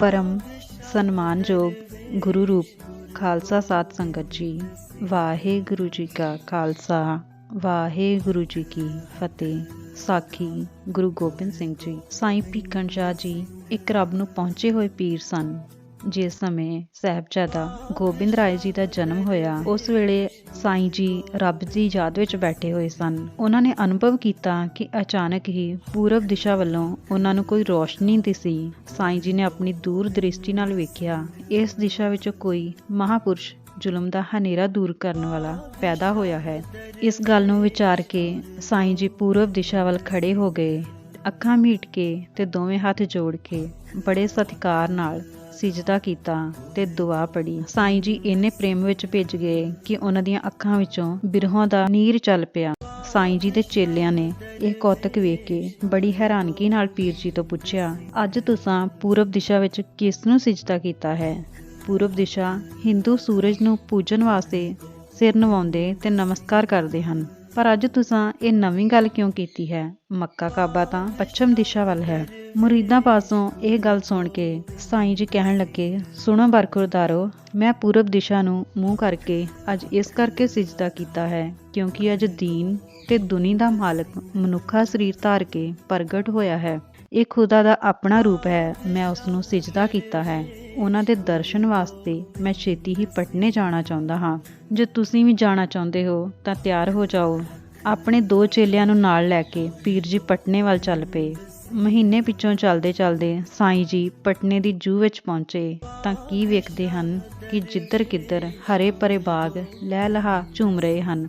ਪਰਮ ਸਨਮਾਨਯੋਗ ਗੁਰੂ ਰੂਪ ਖਾਲਸਾ ਸਾਧ ਸੰਗਤ ਜੀ, ਵਾਹਿਗੁਰੂ ਜੀ ਕਾ ਖਾਲਸਾ, ਵਾਹਿਗੁਰੂ ਜੀ ਕੀ ਫਤਿਹ। ਸਾਖੀ ਗੁਰੂ ਗੋਬਿੰਦ ਸਿੰਘ ਜੀ, ਸਾਈਂ ਭੀਖਣ ਸ਼ਾਹ ਜੀ, ਇੱਕ ਰੱਬ ਨੂੰ ਪਹੁੰਚੇ ਹੋਏ ਪੀਰ ਸਨ। ਜਿਸ ਸਮੇਂ ਸਾਹਿਬਜ਼ਾਦਾ ਗੋਬਿੰਦ ਰਾਏ ਜੀ ਦਾ ਜਨਮ ਹੋਇਆ, ਉਸ ਵੇਲੇ ਸਾਈਂ ਜੀ, ਰੱਬ ਦੀ ਯਾਦ ਵਿੱਚ ਬੈਠੇ ਹੋਏ ਸਨ। ਉਹਨਾਂ ਨੇ ਅਨੁਭਵ ਕੀਤਾ ਕਿ ਅਚਾਨਕ ਹੀ ਪੂਰਬ ਦਿਸ਼ਾ ਵੱਲੋਂ ਉਹਨਾਂ ਨੂੰ ਕੋਈ ਰੋਸ਼ਨੀ ਦਿਸੀ ਸਾਈਂ ਜੀ ਨੇ ਆਪਣੀ ਦੂਰ ਦ੍ਰਿਸ਼ਟੀ ਨਾਲ ਵੇਖਿਆ, ਇਸ ਦਿਸ਼ਾ ਵਿੱਚ ਕੋਈ ਮਹਾਪੁਰਸ਼ ਜ਼ੁਲਮ ਦਾ ਹਨੇਰਾ ਦੂਰ ਕਰਨ ਵਾਲਾ ਪੈਦਾ ਹੋਇਆ ਹੈ। ਇਸ ਗੱਲ ਨੂੰ ਵਿਚਾਰ ਕੇ ਸਾਈਂ ਜੀ ਪੂਰਬ ਦਿਸ਼ਾ ਵੱਲ ਖੜੇ ਹੋ ਗਏ। ਅੱਖਾਂ ਮੀਟ ਕੇ ਤੇ ਦੋਵੇਂ ਹੱਥ ਜੋੜ ਕੇ ਬੜੇ ਸਤਿਕਾਰ ਨਾਲ ਸਿਜਦਾ ਕੀਤਾ ਤੇ ਦੁਆ ਪੜੀ। ਸਾਈਂ ਜੀ ਇੰਨੇ ਪ੍ਰੇਮ ਵਿੱਚ ਭਿੱਜ ਗਏ ਕਿ ਉਹਨਾਂ ਦੀਆਂ ਅੱਖਾਂ ਵਿੱਚੋਂ ਬਿਰਹੋਂ ਦਾ ਨੀਰ ਚੱਲ ਪਿਆ। ਸਾਈਂ ਜੀ ਦੇ ਚੇਲਿਆਂ ਨੇ ਇਹ ਕੌਤਕ ਵੇਖ ਕੇ ਬੜੀ ਹੈਰਾਨਗੀ ਨਾਲ ਪੀਰ ਜੀ ਤੋਂ ਪੁੱਛਿਆ, ਅੱਜ ਤੁਸੀਂ ਪੂਰਬ ਦਿਸ਼ਾ ਵਿੱਚ ਕਿਸ ਨੂੰ ਸਿਜਦਾ ਕੀਤਾ ਹੈ? ਪੂਰਬ ਦਿਸ਼ਾ ਹਿੰਦੂ ਸੂਰਜ ਨੂੰ ਪੂਜਣ ਵਾਸਤੇ ਸਿਰ ਨਵਾਉਂਦੇ ਤੇ ਨਮਸਕਾਰ ਕਰਦੇ ਹਨ। ਪਰ ਅੱਜ ਤੁਸੀਂ ਇਹ ਨਵੀਂ ਗੱਲ ਕਿਉਂ ਕੀਤੀ ਹੈ? ਮੱਕਾ ਕਾਬਾ ਤਾਂ ਪੱਛਮ ਦਿਸ਼ਾ ਵੱਲ ਹੈ। ਮੁਰੀਦਾਂ ਪਾਸੋਂ ਇਹ ਗੱਲ ਸੁਣ ਕੇ ਸਾਈਂ ਜੀ ਕਹਿਣ ਲੱਗੇ, ਸੁਣੋ ਬਰਖੁਰਦਾਰੋ ਮੈਂ ਪੂਰਬ ਦਿਸ਼ਾ ਨੂੰ ਮੂੰਹ ਕਰਕੇ ਅੱਜ ਇਸ ਕਰਕੇ ਸਿਜਦਾ ਕੀਤਾ ਹੈ, ਕਿਉਂਕਿ ਅੱਜ ਦੀਨ ਤੇ ਦੁਨੀ ਦਾ ਮਾਲਕ ਮਨੁੱਖਾ ਸਰੀਰ ਧਾਰ ਕੇ ਪ੍ਰਗਟ ਹੋਇਆ ਹੈ। ਇਹ ਖੁਦਾ ਦਾ ਆਪਣਾ ਰੂਪ ਹੈ। ਮੈਂ ਉਸ ਨੂੰ ਸਿਜਦਾ ਕੀਤਾ ਹੈ। ਉਹਨਾਂ ਦੇ ਦਰਸ਼ਨ ਵਾਸਤੇ ਮੈਂ ਛੇਤੀ ਹੀ ਪਟਨੇ ਜਾਣਾ ਚਾਹੁੰਦਾ ਹਾਂ। ਜੇ ਤੁਸੀਂ ਵੀ ਜਾਣਾ ਚਾਹੁੰਦੇ ਹੋ, ਤਾਂ ਤਿਆਰ ਹੋ ਜਾਓ। ਆਪਣੇ ਦੋ ਚੇਲਿਆਂ ਨੂੰ ਨਾਲ ਲੈ ਕੇ ਪੀਰ ਜੀ ਪਟਨੇ ਵੱਲ ਚੱਲ ਪਏ। ਮਹੀਨੇ ਪਿੱਛੋਂ ਚੱਲਦੇ ਚੱਲਦੇ ਸਾਈਂ ਜੀ ਪਟਨੇ ਦੀ ਜੂ ਵਿੱਚ ਪਹੁੰਚੇ। ਤਾਂ ਕੀ ਵੇਖਦੇ ਹਨ ਕਿ ਜਿੱਧਰ ਕਿੱਧਰ ਹਰੇ ਭਰੇ ਬਾਗ ਲਹਿ ਲਹਾ ਝੂਮ ਰਹੇ ਹਨ।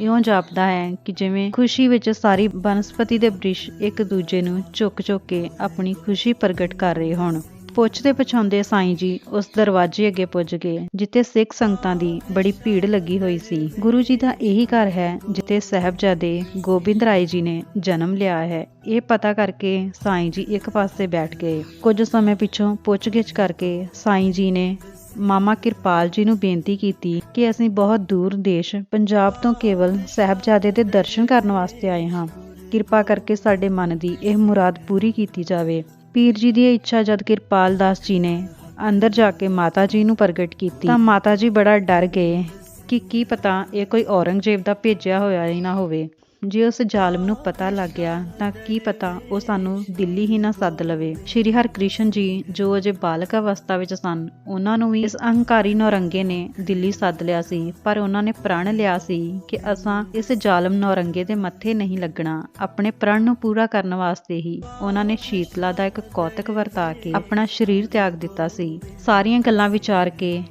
ਇਉਂ ਜਾਪਦਾ ਹੈ ਕਿ ਜਿਵੇਂ ਖੁਸ਼ੀ ਵਿੱਚ ਸਾਰੀ ਬਨਸਪਤੀ ਦੇ ਬ੍ਰਿਸ਼ ਇੱਕ ਦੂਜੇ ਨੂੰ ਝੁੱਕ ਝੁੱਕ ਕੇ ਆਪਣੀ ਖੁਸ਼ੀ ਪ੍ਰਗਟ ਕਰ ਰਹੇ ਹੋਣ। ਪੁੱਛਦੇ ਪਛਾਉਂਦੇ ਸਾਈਂ ਜੀ ਉਸ ਦਰਵਾਜ਼ੇ ਅੱਗੇ ਪੁੱਜ ਗਏ, ਜਿੱਥੇ ਸਿੱਖ ਸੰਗਤਾਂ ਦੀ ਬੜੀ ਭੀੜ ਲੱਗੀ ਹੋਈ ਸੀ। ਗੁਰੂ ਜੀ ਦਾ ਇਹੀ ਘਰ ਹੈ, ਜਿੱਥੇ ਸਹਿਬਜ਼ਾਦੇ ਗੋਬਿੰਦ ਰਾਏ ਜੀ ਨੇ ਜਨਮ ਲਿਆ ਹੈ। ਇਹ ਪਤਾ ਕਰਕੇ ਸਾਈਂ ਜੀ ਇੱਕ ਪਾਸੇ ਬੈਠ ਗਏ। ਕੁਝ ਸਮੇਂ ਪਿੱਛੋਂ ਪੁੱਛਗਿੱਛ ਕਰਕੇ ਸਾਈਂ ਜੀ ਨੇ ਮਾਮਾ ਕਿਰਪਾਲ ਜੀ ਨੂੰ ਬੇਨਤੀ ਕੀਤੀ ਕਿ ਅਸੀਂ ਬਹੁਤ ਦੂਰ ਦੇਸ਼ ਪੰਜਾਬ ਤੋਂ ਕੇਵਲ ਸਹਿਬਜ਼ਾਦੇ ਦੇ ਦਰਸ਼ਨ ਕਰਨ ਵਾਸਤੇ ਆਏ ਹਾਂ। ਕਿਰਪਾ ਕਰਕੇ ਸਾਡੇ ਮਨ ਦੀ ਇਹ ਮੁਰਾਦ ਪੂਰੀ ਕੀਤੀ ਜਾਵੇ। ਪੀਰ ਜੀ ਦੀ ਇੱਛਾ ਜਦ ਕਿਰਪਾਲ ਦਾਸ ਜੀ ਨੇ ਅੰਦਰ ਜਾ ਕੇ ਮਾਤਾ ਜੀ ਨੂੰ ਪ੍ਰਗਟ ਕੀਤੀ ਤਾਂ ਮਾਤਾ ਜੀ ਬੜਾ ਡਰ ਗਏ ਕਿ ਕੀ ਪਤਾ ਇਹ ਕੋਈ ਔਰੰਗਜ਼ੇਬ ਦਾ ਭੇਜਿਆ ਹੋਇਆ ਹੀ ਨਾ ਹੋਵੇ। ਜੇ ਉਸ ਜ਼ਾਲਮ ਨੂੰ ਪਤਾ ਲੱਗ ਗਿਆ, ਤਾਂ ਕੀ ਪਤਾ ਉਹ ਸਾਨੂੰ ਦਿੱਲੀ ਹੀ ਨਾ ਸੱਦ ਲਵੇ। ਸ਼੍ਰੀ ਹਰਕ੍ਰਿਸ਼ਨ ਜੀ, ਜੋ ਅਜੇ ਬਾਲਕ ਅਵਸਥਾ ਵਿੱਚ ਸਨ, ਉਹਨਾਂ ਨੂੰ ਵੀ ਇਸ ਅਹੰਕਾਰੀ ਨੌਰੰਗੇ ਨੇ ਦਿੱਲੀ ਸੱਦ ਲਿਆ ਸੀ, ਪਰ ਉਹਨਾਂ ਨੇ ਪ੍ਰਣ ਲਿਆ ਸੀ ਕਿ ਅਸਾਂ ਇਸ ਜ਼ਾਲਮ ਨੌਰੰਗੇ ਦੇ ਮੱਥੇ ਨਹੀਂ ਲੱਗਣਾ, ਆਪਣੇ ਪ੍ਰਣ ਨੂੰ ਪੂਰਾ ਕਰਨ ਵਾਸਤੇ ਹੀ। ਉਹਨਾਂ ਨੇ ਸ਼ੀਤਲਾ ਦਾ ਇੱਕ ਕੌਤਕ ਵਰਤਾ ਕੇ ਆਪਣਾ ਸਰੀਰ ਤਿਆਗ ਦਿੱਤਾ ਸੀ। ਸਾਰੀਆਂ ਗੱਲਾਂ ਵਿਚਾਰ ਕੇ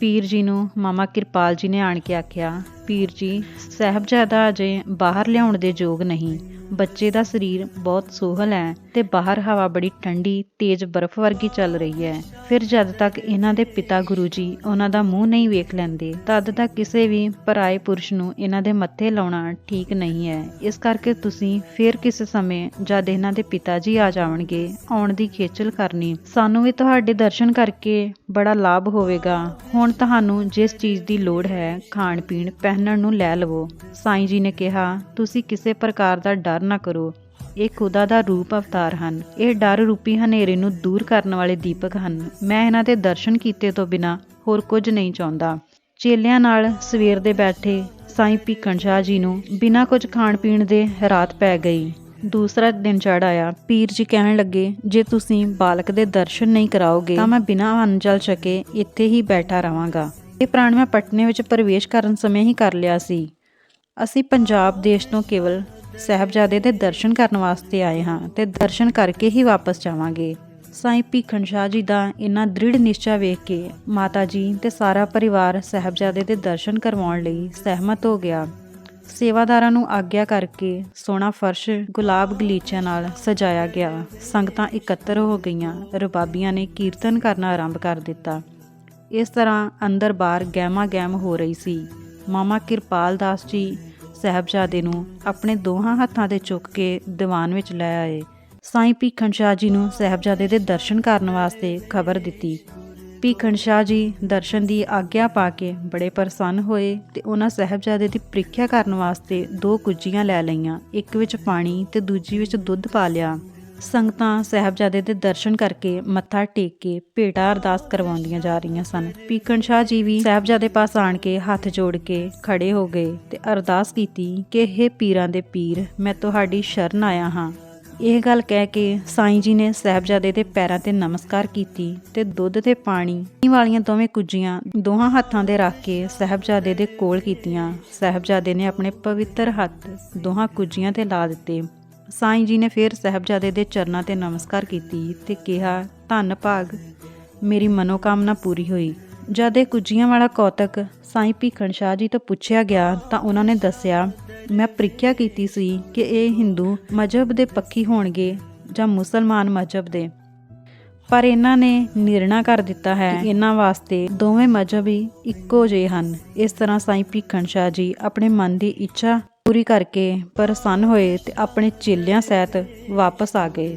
ਪੀਰ ਜੀ ਨੂੰ ਮਾਮਾ ਕਿਰਪਾਲ ਜੀ ਨੇ ਆਣ ਕੇ ਆਖਿਆ ਪੀਰ ਜੀ ਸਾਹਿਬਜ਼ਾਦਾ ਅਜੇ ਬਾਹਰ ਲਿਆਉਣ ਦੇ ਯੋਗ ਨਹੀਂ। ਬੱਚੇ ਦਾ ਸਰੀਰ ਬਹੁਤ ਸੋਹਲ ਹੈ ਤੇ ਬਾਹਰ ਹਵਾ ਬੜੀ ਠੰਡੀ, ਤੇਜ਼ ਬਰਫ਼ ਵਰਗੀ ਚੱਲ ਰਹੀ ਹੈ। ਫਿਰ ਜਦ ਤੱਕ ਇਹਨਾਂ ਦੇ ਪਿਤਾ ਗੁਰੂ ਜੀ ਉਹਨਾਂ ਦਾ ਮੂੰਹ ਨਹੀਂ ਵੇਖ ਲੈਂਦੇ, ਤਦ ਤੱਕ ਕਿਸੇ ਵੀ ਪਰਾਏ ਪੁਰਸ਼ ਨੂੰ ਇਹਨਾਂ ਦੇ ਮੱਥੇ ਲਾਉਣਾ ਠੀਕ ਨਹੀਂ ਹੈ। ਇਸ ਕਰਕੇ ਤੁਸੀਂ ਫਿਰ ਕਿਸੇ ਸਮੇਂ ਜਦ ਇਹਨਾਂ ਦੇ ਪਿਤਾ ਜੀ ਆ ਜਾਵਣਗੇ ਆਉਣ ਦੀ ਖੇਚਲ ਕਰਨੀ। ਸਾਨੂੰ ਵੀ ਤੁਹਾਡੇ ਦਰਸ਼ਨ ਕਰਕੇ ਬੜਾ ਲਾਭ ਹੋਵੇਗਾ। ਹੁਣ ਤੁਹਾਨੂੰ ਜਿਸ ਚੀਜ਼ ਦੀ ਲੋੜ ਹੈ ਖਾਣ ਪੀਣ ਪਹਿਨਣ ਨੂੰ ਲੈ ਲਵੋ। ਸਾਈਂ ਜੀ ਨੇ ਕਿਹਾ, ਤੁਸੀਂ ਕਿਸੇ ਪ੍ਰਕਾਰ ਦਾ ਡਰ ਨਾ ਕਰੋ। ਇਹ ਖੁਦਾ ਦਾ ਰੂਪ ਅਵਤਾਰ ਹਨ। ਇਹ ਡਰ ਰੂਪੀ ਹਨੇਰੇ ਨੂੰ ਦੂਰ ਕਰਨ ਵਾਲੇ ਦੀਪਕ ਹਨ। ਮੈਂ ਇਹਨਾਂ ਦੇ ਦਰਸ਼ਨ ਕੀਤੇ ਤੋਂ ਬਿਨਾ ਹੋਰ ਕੁਝ ਨਹੀਂ ਚਾਹੁੰਦਾ। ਚੇਲਿਆਂ ਨਾਲ ਸਵੇਰ ਦੇ ਬੈਠੇ ਸਾਈਂ ਭੀਖਣ ਸ਼ਾਹ ਜੀ ਨੂੰ ਬਿਨਾ ਕੁਝ ਖਾਣ ਪੀਣ ਦੇ ਰਾਤ ਪੈ ਗਈ। ਦੂਸਰਾ ਦਿਨ ਚੜ ਆਇਆ। ਪੀਰ ਜੀ ਕਹਿਣ ਲੱਗੇ, ਜੇ ਤੁਸੀਂ ਬਾਲਕ ਦੇ ਦਰਸ਼ਨ ਨਹੀਂ ਕਰਾਓਗੇ, ਤਾਂ ਮੈਂ ਬਿਨਾਂ ਅੰਨ ਜਲ ਛਕੇ ਇੱਥੇ ਹੀ ਬੈਠਾ ਰਵਾਂਗਾ ਇਹ ਪ੍ਰਾਣ ਮੈਂ ਪਟਨੇ ਵਿੱਚ ਪ੍ਰਵੇਸ਼ ਕਰਨ ਸਮੇਂ ਹੀ ਕਰ ਲਿਆ ਸੀ। ਅਸੀਂ ਪੰਜਾਬ ਦੇਸ਼ ਤੋਂ ਕੇਵਲ ਸਹਿਬਜ਼ਾਦੇ ਦੇ ਦਰਸ਼ਨ ਕਰਨ ਵਾਸਤੇ ਆਏ ਹਾਂ ਤੇ ਦਰਸ਼ਨ ਕਰਕੇ ਹੀ ਵਾਪਸ ਜਾਵਾਂਗੇ। ਸਾਈਂ ਭੀਖਣ ਸ਼ਾਹ ਜੀ ਦਾ ਇਨਾ ਦ੍ਰਿੜ ਨਿਸ਼ਚਾ ਵੇਖ ਕੇ ਮਾਤਾ ਜੀ ਤੇ ਸਾਰਾ ਪਰਿਵਾਰ ਸਹਿਬਜ਼ਾਦੇ ਦੇ ਦਰਸ਼ਨ ਕਰਵਾਉਣ ਲਈ ਸਹਿਮਤ ਹੋ ਗਿਆ। ਸੇਵਾਦਾਰਾਂ ਨੂੰ ਆਗਿਆ ਕਰਕੇ ਸੋਨਾ ਫਰਸ਼, ਗੁਲਾਬ ਗਲੀਚਿਆਂ ਨਾਲ ਸਜਾਇਆ ਗਿਆ। ਸੰਗਤਾਂ ਇਕੱਤਰ ਹੋ ਗਈਆਂ। ਰਬਾਬੀਆਂ ਨੇ ਕੀਰਤਨ ਕਰਨਾ ਆਰੰਭ ਕਰ ਦਿੱਤਾ। ਇਸ ਤਰ੍ਹਾਂ ਅੰਦਰ ਬਾਹਰ ਗਹਿਮਾ ਗਹਿਮ ਹੋ ਰਹੀ ਸੀ। ਮਾਮਾ ਕਿਰਪਾਲ ਦਾਸ ਜੀ ਸਹਿਬਜ਼ਾਦੇ ਨੂੰ ਆਪਣੇ ਦੋਹਾਂ ਹੱਥਾਂ ਤੇ ਚੁੱਕ ਕੇ ਦੀਵਾਨ ਵਿੱਚ ਲੈ ਆਏ। ਸਾਈਂ ਭੀਖਣ ਸ਼ਾਹ ਜੀ ਨੂੰ ਸਹਿਬਜ਼ਾਦੇ ਦੇ ਦਰਸ਼ਨ ਕਰਨ ਵਾਸਤੇ ਖਬਰ ਦਿੱਤੀ। ਭੀਖਣ ਸ਼ਾਹ ਜੀ ਦਰਸ਼ਨ ਦੀ ਆਗਿਆ ਪਾ ਕੇ ਬੜੇ ਪ੍ਰਸੰਨ ਹੋਏ ਤੇ ਉਹਨਾਂ ਸਹਿਬਜ਼ਾਦੇ ਦੀ ਪ੍ਰੀਖਿਆ ਕਰਨ ਵਾਸਤੇ ਦੋ ਕੁੱਜੀਆਂ ਲੈ ਲਈਆਂ, ਇੱਕ ਵਿੱਚ ਪਾਣੀ ਤੇ ਦੂਜੀ ਵਿੱਚ ਦੁੱਧ ਪਾ ਲਿਆ। ਸੰਗਤਾਂ ਸਾਹਿਬਜ਼ਾਦੇ ਦੇ ਦਰਸ਼ਨ ਕਰਕੇ ਮੱਥਾ ਟੇਕ ਕੇ ਭੇਟਾ ਅਰਦਾਸ ਕਰਵਾਉਂਦੀਆਂ ਜਾ ਰਹੀਆਂ ਸਨ। ਪੀਕਣ ਸ਼ਾਹ ਜੀ ਵੀ ਸਾਹਿਬਜ਼ਾਦੇ ਪਾਸ ਆਣ ਕੇ ਹੱਥ ਜੋੜ ਕੇ ਖੜੇ ਹੋ ਗਏ ਤੇ ਅਰਦਾਸ ਕੀਤੀ ਕਿ ਇਹ ਪੀਰਾਂ ਦੇ ਪੀਰ, ਮੈਂ ਤੁਹਾਡੀ ਸ਼ਰਨ ਆਇਆ ਹਾਂ। ਇਹ ਗੱਲ ਕਹਿ ਕੇ ਸਾਈਂ ਜੀ ਨੇ ਸਾਹਿਬਜ਼ਾਦੇ ਦੇ ਪੈਰਾਂ ਤੇ ਨਮਸਕਾਰ ਕੀਤੀ ਤੇ ਦੁੱਧ ਤੇ ਪਾਣੀ ਵਾਲੀਆਂ ਦੋਵੇਂ ਕੁੱਜੀਆਂ ਦੋਹਾਂ ਹੱਥਾਂ ਦੇ ਰੱਖ ਕੇ ਸਾਹਿਬਜ਼ਾਦੇ ਦੇ ਕੋਲ ਕੀਤੀਆਂ। ਸਾਹਿਬਜ਼ਾਦੇ ਨੇ ਆਪਣੇ ਪਵਿੱਤਰ ਹੱਥ ਦੋਹਾਂ ਕੁੱਜੀਆਂ ਤੇ ਲਾ ਦਿੱਤੇ। ਸਾਈਂ ਜੀ ਨੇ ਫਿਰ ਸਾਹਿਬਜ਼ਾਦੇ ਦੇ ਚਰਨਾਂ ਤੇ ਨਮਸਕਾਰ ਕੀਤੀ ਤੇ ਕਿਹਾ, ਧੰਨ ਭਾਗ, ਮੇਰੀ ਮਨੋਕਾਮਨਾ ਪੂਰੀ ਹੋਈ। ਜਦ ਇਹ ਕੁੱਜੀਆਂ ਵਾਲਾ ਕੌਤਕ ਸਾਈਂ ਭੀਖਣ ਸ਼ਾਹ ਜੀ ਤੋਂ ਪੁੱਛਿਆ ਗਿਆ ਤਾਂ ਉਹਨਾਂ ਨੇ ਦੱਸਿਆ, ਮੈਂ ਪ੍ਰੀਖਿਆ ਕੀਤੀ ਸੀ ਕਿ ਇਹ ਹਿੰਦੂ ਮਜਹਬ ਦੇ ਪੱਖੀ ਹੋਣਗੇ ਜਾਂ ਮੁਸਲਮਾਨ ਮਜਹਬ ਦੇ। ਪਰ ਇਹਨਾਂ ਨੇ ਨਿਰਣਾ ਕਰ ਦਿੱਤਾ ਹੈ ਕਿ ਇਹਨਾਂ ਵਾਸਤੇ ਦੋਵੇਂ ਮਜਹਬ ਹੀ ਇੱਕੋ ਜਿਹੇ ਹਨ। ਇਸ ਤਰ੍ਹਾਂ ਸਾਈਂ ਭੀਖਣ ਸ਼ਾਹ ਜੀ ਆਪਣੇ ਮਨ ਦੀ ਇੱਛਾ ਪੂਰੀ ਕਰਕੇ ਪ੍ਰਸੰਨ ਹੋਏ ਤੇ ਆਪਣੇ ਚੇਲਿਆਂ ਸਹਿਤ ਵਾਪਸ ਆ ਗਏ।